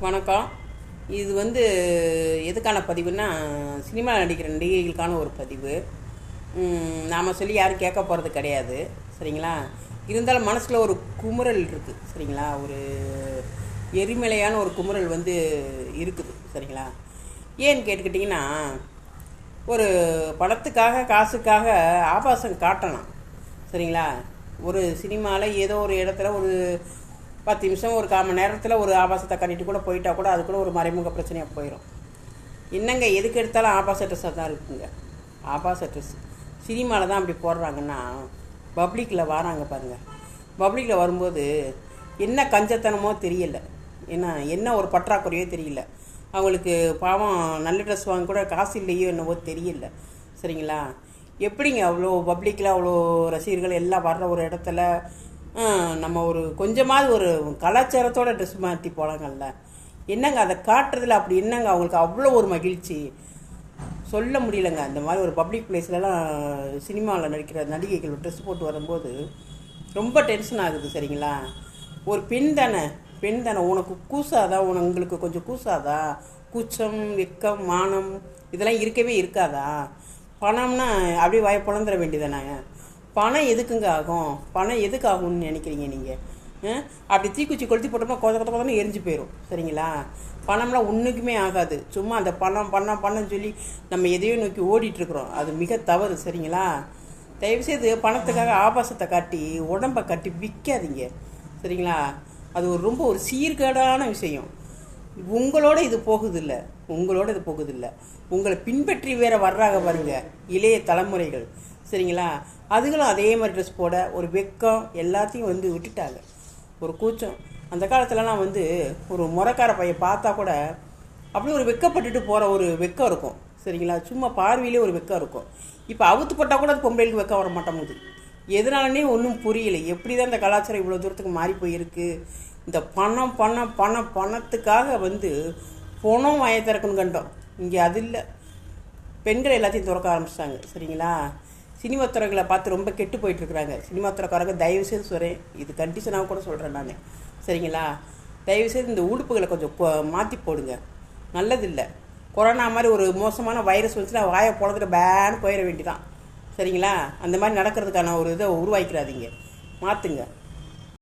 வணக்கம். இது வந்து எதுக்கான பதிவுன்னா சினிமா நடிக்கிற நடிகைகளுக்கான ஒரு பதிவு. நாம் சொல்லி யாரும் கேட்க போகிறது கிடையாது. சரிங்களா? இருந்தாலும் மனசில் ஒரு குமுறல் இருக்குது சரிங்களா? ஒரு எரிமலையான ஒரு குமுறல் வந்து இருக்குது. சரிங்களா? ஏன்னு கேட்டுக்கிட்டிங்கன்னா ஒரு படத்துக்காக காசுக்காக ஆபாசம் காட்டலாம். சரிங்களா? ஒரு சினிமாவில் ஏதோ ஒரு இடத்துல ஒரு பத்து நிமிஷம் ஒரு கால் மணி நேரத்தில் ஒரு ஆபாசத்தை கட்டிட்டு கூட போயிட்டா கூட அது கூட ஒரு மறைமுக பிரச்சனையாக போயிடும் என்னங்க எதுக்கு எடுத்தாலும் ஆபாச ட்ரெஸ்ஸாக தான் இருக்குங்க. ஆபாச ட்ரெஸ் சினிமாவில் தான் அப்படி போடுறாங்கன்னா பப்ளிக்கில் வராங்க பாருங்கள் பப்ளிக்கில் வரும்போது என்ன கஞ்சத்தனமோ தெரியல. என்ன என்ன ஒரு பற்றாக்குறையோ தெரியல. அவங்களுக்கு பாவம் நல்ல ட்ரெஸ் வாங்க கூட காசு இல்லையோ என்னவோ தெரியல. சரிங்களா? எப்படிங்க அவ்வளோ பப்ளிக்கில் அவ்வளோ ரசிகர்கள் எல்லாம் வர்ற ஒரு இடத்துல நம்ம ஒரு கொஞ்சமாவது ஒரு கலாச்சாரத்தோட ட்ரெஸ் மாற்றி போகலாங்கல்ல என்னங்க அதை காட்டுறதுல அப்படி என்னங்க? அவங்களுக்கு அவ்வளோ ஒரு மகிழ்ச்சி. சொல்ல முடியலங்க. அந்த மாதிரி ஒரு பப்ளிக் பிளேஸ்லலாம் சினிமாவில் நடிக்கிற நடிகைகள் ட்ரெஸ் போட்டு வரும்போது ரொம்ப டென்ஷன் ஆகுது சரிங்களா? ஒரு பெண் தானே? பெண் தானே. உனக்கு கூசாதா? உனக்கு உங்களுக்கு கொஞ்சம் கூசாதா? கூச்சம் வெக்கம் மானம் இதெல்லாம் இருக்கவே இருக்காதா? பணம்னா அப்படியே வாய் பிளந்துட வேண்டியதானாங்க பணம் எதுக்குங்க ஆகும்? பணம் எதுக்கு ஆகும்னு நினைக்கிறீங்க நீங்கள் அப்படி தீக்குச்சி கொளுத்தி போட்டோம்னா கொத கொத கொதன்னு எரிஞ்சு போயிடும் சரிங்களா? பணம்லாம் ஒன்றுக்குமே ஆகாது. சும்மா அந்த பணம் பணம் பணம் சொல்லி நம்ம எதையோ நோக்கி ஓடிட்டுருக்குறோம். அது மிக தவறு. சரிங்களா? தயவுசெய்து பணத்துக்காக ஆபாசத்தை காட்டி உடம்பை கட்டி விற்காதீங்க சரிங்களா? அது ஒரு ரொம்ப ஒரு சீர்கேடான விஷயம். உங்களோட இது போகுதில்ல. உங்களோட இது போகுதில்ல. உங்களை பின்பற்றி வேற வர்றாங்க பாருங்க இளைய தலைமுறைகள். சரிங்களா? அதுகளும் அதே மாதிரி ட்ரெஸ் போட ஒரு வெக்கம் எல்லாத்தையும் வந்து விட்டுட்டாங்க. ஒரு கூச்சம். அந்த காலத்துலலாம் வந்து ஒரு முறக்கார பையன் பார்த்தா கூட அப்படியே ஒரு வெக்கப்பட்டுட்டு போகிற ஒரு வெக்கம் இருக்கும். சரிங்களா? சும்மா பார்வையிலே ஒரு வெக்கம் இருக்கும். இப்போ அவுத்து போட்டால் கூட அது பொம்பளைகளுக்கு வெக்கம் வர மாட்டேங்குது எதனாலனே ஒன்றும் புரியலை. எப்படி தான் இந்த கலாச்சாரம் இவ்வளோ தூரத்துக்கு மாறி போயிருக்கு? இந்த பணம் பணம் பணம் பணத்துக்காக வந்து பணம் வாய திறக்கணும் கண்டோம் இங்கே அது இல்லை. பெண்கள் எல்லாத்தையும் திறக்க ஆரம்பிச்சிட்டாங்க. சரிங்களா? சினிமா துறைகளை பார்த்து ரொம்ப கெட்டு போயிட்டுருக்குறாங்க. சினிமா சினிமா துறைக்காரங்க தயவு செய்து சொல்கிறேன் இது கண்டிஷனாக கூட சொல்கிறேன் நான். சரிங்களா? தயவு செய்து இந்த உடுப்புகளை கொஞ்சம் மாற்றி போடுங்க. நல்லதில்லை. கொரோனா மாதிரி ஒரு மோசமான வைரஸ் வந்துச்சுன்னா வாயை பொழந்துட்டு பேன்னு போயிட வேண்டிதான். சரிங்களா? அந்த மாதிரி நடக்கிறதுக்கான ஒரு இதை உருவாக்கிறாதீங்க மாற்றுங்க